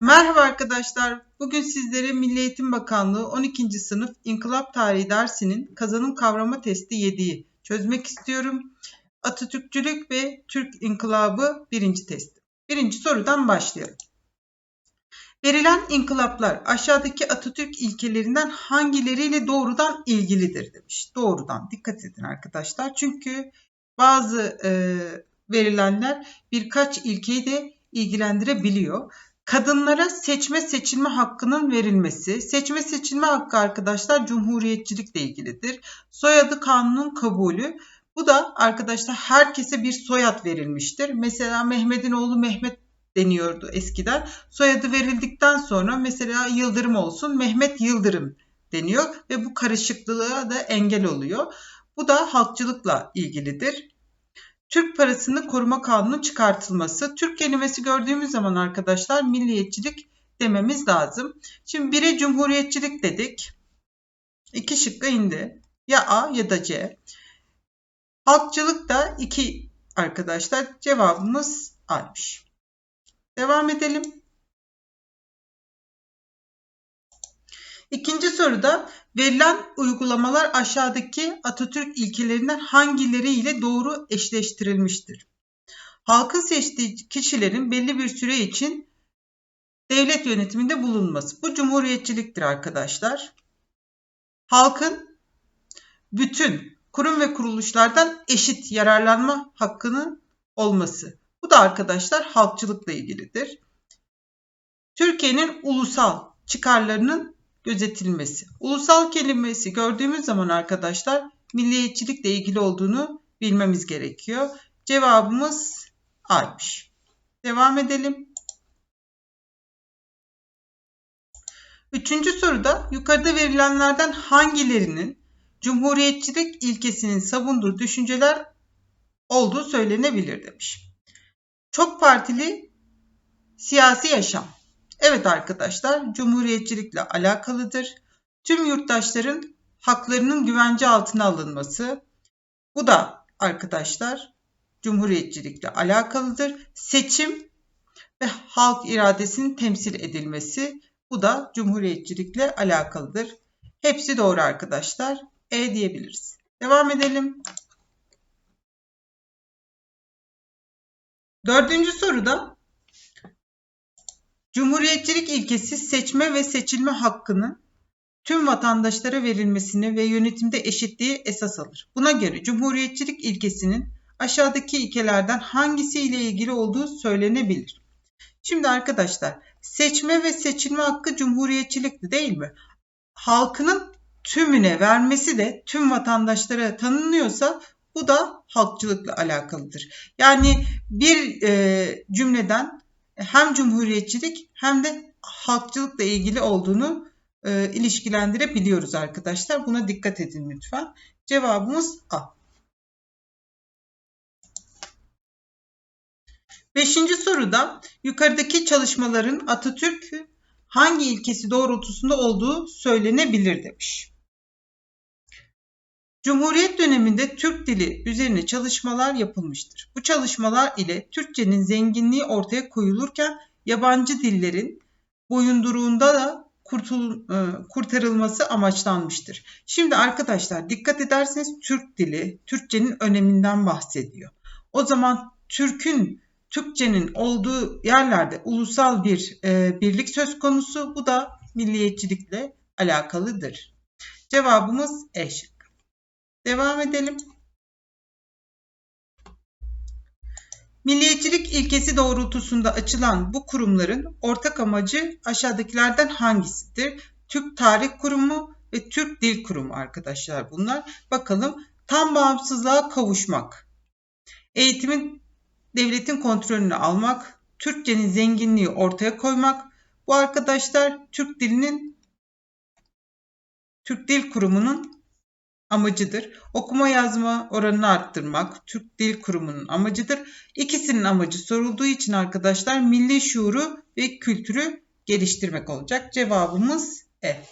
Merhaba arkadaşlar. Bugün sizlere Milli Eğitim Bakanlığı 12. sınıf İnkılap Tarihi dersinin kazanım kavrama testi 7'yi çözmek istiyorum. Atatürkçülük ve Türk İnkılabı birinci testi. Birinci sorudan başlayalım. Verilen inkılaplar aşağıdaki Atatürk ilkelerinden hangileriyle doğrudan ilgilidir demiş. Doğrudan dikkat edin arkadaşlar. Çünkü bazı e, verilenler birkaç ilkeyi de ilgilendirebiliyor. Kadınlara seçme seçilme hakkının verilmesi. Seçme seçilme hakkı arkadaşlar cumhuriyetçilikle ilgilidir. Soyadı kanunun kabulü. Bu da arkadaşlar herkese bir soyad verilmiştir. Mesela Mehmet'in oğlu Mehmet deniyordu eskiden. Soyadı verildikten sonra mesela Yıldırım olsun Mehmet Yıldırım deniyor ve bu karışıklığa da engel oluyor. Bu da halkçılıkla ilgilidir. Türk parasını koruma kanunu çıkartılması. Türk kelimesi gördüğümüz zaman arkadaşlar milliyetçilik dememiz lazım. Şimdi bire cumhuriyetçilik dedik. İki şıkka indi. Ya A ya da C. Halkçılık da iki arkadaşlar. Cevabımız A'ymış. Devam edelim. İkinci soruda verilen uygulamalar aşağıdaki Atatürk ilkelerinden hangileriyle doğru eşleştirilmiştir? Halkın seçtiği kişilerin belli bir süre için devlet yönetiminde bulunması. Bu cumhuriyetçiliktir arkadaşlar. Halkın bütün kurum ve kuruluşlardan eşit yararlanma hakkının olması. Bu da arkadaşlar halkçılıkla ilgilidir. Türkiye'nin ulusal çıkarlarının gözetilmesi. Ulusal kelimesi gördüğümüz zaman arkadaşlar milliyetçilikle ilgili olduğunu bilmemiz gerekiyor. Cevabımız A'ymış. Devam edelim. Üçüncü soruda yukarıda verilenlerden hangilerinin cumhuriyetçilik ilkesinin savunduğu düşünceler olduğu söylenebilir demiş. Çok partili siyasi yaşam. Evet arkadaşlar, cumhuriyetçilikle alakalıdır. Tüm yurttaşların haklarının güvence altına alınması. Bu da arkadaşlar cumhuriyetçilikle alakalıdır. Seçim ve halk iradesinin temsil edilmesi. Bu da cumhuriyetçilikle alakalıdır. Hepsi doğru arkadaşlar. E diyebiliriz. Devam edelim. Dördüncü soruda Cumhuriyetçilik ilkesi seçme ve seçilme hakkının tüm vatandaşlara verilmesini ve yönetimde eşitliği esas alır. Buna göre cumhuriyetçilik ilkesinin aşağıdaki ilkelerden hangisiyle ilgili olduğu söylenebilir. Şimdi arkadaşlar seçme ve seçilme hakkı cumhuriyetçilikti değil mi? Halkının tümüne vermesi de tüm vatandaşlara tanınıyorsa bu da halkçılıkla alakalıdır. Yani bir e, cümleden hem cumhuriyetçilik hem de halkçılıkla ilgili olduğunu e, ilişkilendirebiliyoruz arkadaşlar. Buna dikkat edin lütfen. Cevabımız A. Beşinci soruda yukarıdaki çalışmaların Atatürk hangi ilkesi doğrultusunda olduğu söylenebilir demiş. Cumhuriyet döneminde Türk dili üzerine çalışmalar yapılmıştır. Bu çalışmalar ile Türkçenin zenginliği ortaya koyulurken yabancı dillerin boyunduruğunda da kurtul, e, kurtarılması amaçlanmıştır. Şimdi arkadaşlar dikkat ederseniz Türk dili, Türkçenin öneminden bahsediyor. O zaman Türk'ün, Türkçenin olduğu yerlerde ulusal bir e, birlik söz konusu. Bu da milliyetçilikle alakalıdır. Cevabımız E şıkkı. Devam edelim. Milliyetçilik ilkesi doğrultusunda açılan bu kurumların ortak amacı aşağıdakilerden hangisidir? Türk Tarih Kurumu ve Türk Dil Kurumu arkadaşlar bunlar. Bakalım tam bağımsızlığa kavuşmak, eğitimin devletin kontrolünü almak, Türkçenin zenginliği ortaya koymak. Bu arkadaşlar Türk dilinin Türk Dil Kurumu'nun amacıdır. Okuma yazma oranını arttırmak Türk Dil Kurumu'nun amacıdır. İkisinin amacı sorulduğu için arkadaşlar milli şuuru ve kültürü geliştirmek olacak. Cevabımız E.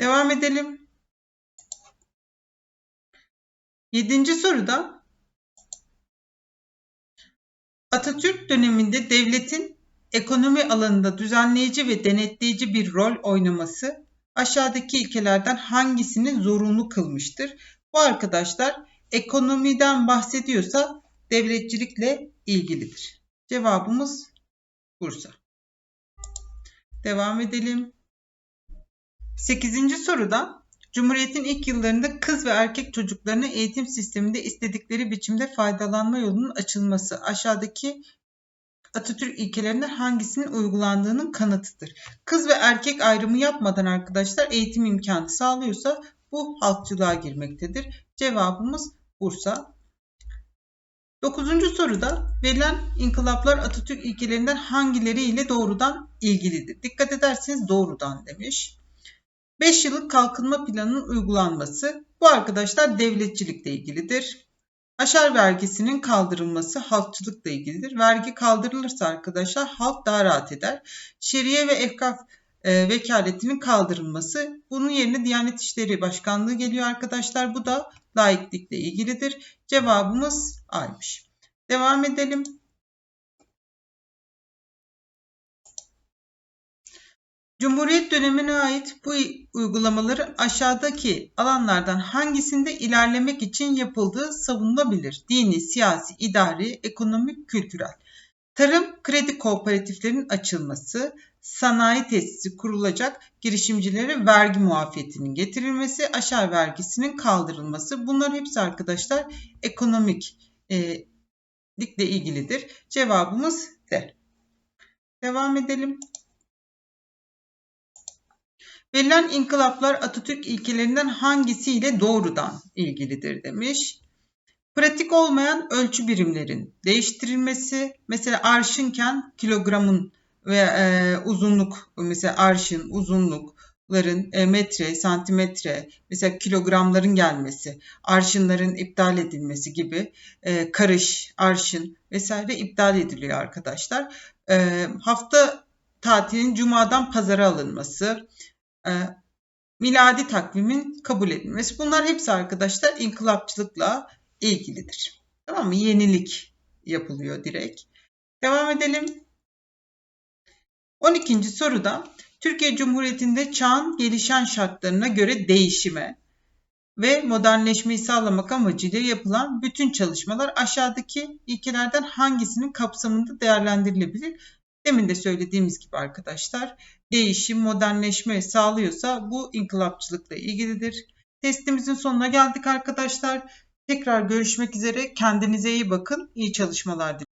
Devam edelim. Yedinci soruda Atatürk döneminde devletin ekonomi alanında düzenleyici ve denetleyici bir rol oynaması aşağıdaki ilkelerden hangisini zorunlu kılmıştır? Bu arkadaşlar ekonomiden bahsediyorsa devletçilikle ilgilidir. Cevabımız Bursa. Devam edelim. 8. soruda Cumhuriyet'in ilk yıllarında kız ve erkek çocuklarına eğitim sisteminde istedikleri biçimde faydalanma yolunun açılması aşağıdaki Atatürk ilkelerinden hangisinin uygulandığının kanıtıdır. Kız ve erkek ayrımı yapmadan arkadaşlar eğitim imkanı sağlıyorsa bu halkçılığa girmektedir. Cevabımız Bursa. Dokuzuncu soruda verilen inkılaplar Atatürk ilkelerinden hangileriyle doğrudan ilgilidir? Dikkat ederseniz doğrudan demiş. 5 yıllık kalkınma planının uygulanması bu arkadaşlar devletçilikle ilgilidir. Aşar vergisinin kaldırılması halkçılıkla ilgilidir. Vergi kaldırılırsa arkadaşlar halk daha rahat eder. Şeriye ve ehkaf e, vekaletinin kaldırılması bunun yerine Diyanet İşleri Başkanlığı geliyor arkadaşlar. Bu da laiklikle ilgilidir. Cevabımız A'ymış. Devam edelim. Cumhuriyet dönemine ait bu uygulamaları aşağıdaki alanlardan hangisinde ilerlemek için yapıldığı savunulabilir? Dini, siyasi, idari, ekonomik, kültürel. Tarım kredi kooperatiflerinin açılması, sanayi tesisi kurulacak girişimcilere vergi muafiyetinin getirilmesi, aşağı vergisinin kaldırılması. Bunlar hepsi arkadaşlar ekonomik e, ilgilidir. Cevabımız D. Devam edelim. Verilen inkılaplar Atatürk ilkelerinden hangisiyle doğrudan ilgilidir demiş. Pratik olmayan ölçü birimlerin değiştirilmesi, mesela arşınken kilogramın ve e, uzunluk, mesela arşın, uzunlukların e, metre, santimetre, mesela kilogramların gelmesi, arşınların iptal edilmesi gibi e, karış, arşın vesaire iptal ediliyor arkadaşlar. E, hafta tatilin cumadan pazara alınması, e, miladi takvimin kabul edilmesi. Bunlar hepsi arkadaşlar inkılapçılıkla ilgilidir. Tamam mı? Yenilik yapılıyor direkt. Devam edelim. 12. soruda Türkiye Cumhuriyeti'nde çağın gelişen şartlarına göre değişime ve modernleşmeyi sağlamak amacıyla yapılan bütün çalışmalar aşağıdaki ilkelerden hangisinin kapsamında değerlendirilebilir? Demin de söylediğimiz gibi arkadaşlar değişim, modernleşme sağlıyorsa bu inkılapçılıkla ilgilidir. Testimizin sonuna geldik arkadaşlar. Tekrar görüşmek üzere. Kendinize iyi bakın. İyi çalışmalar dilerim.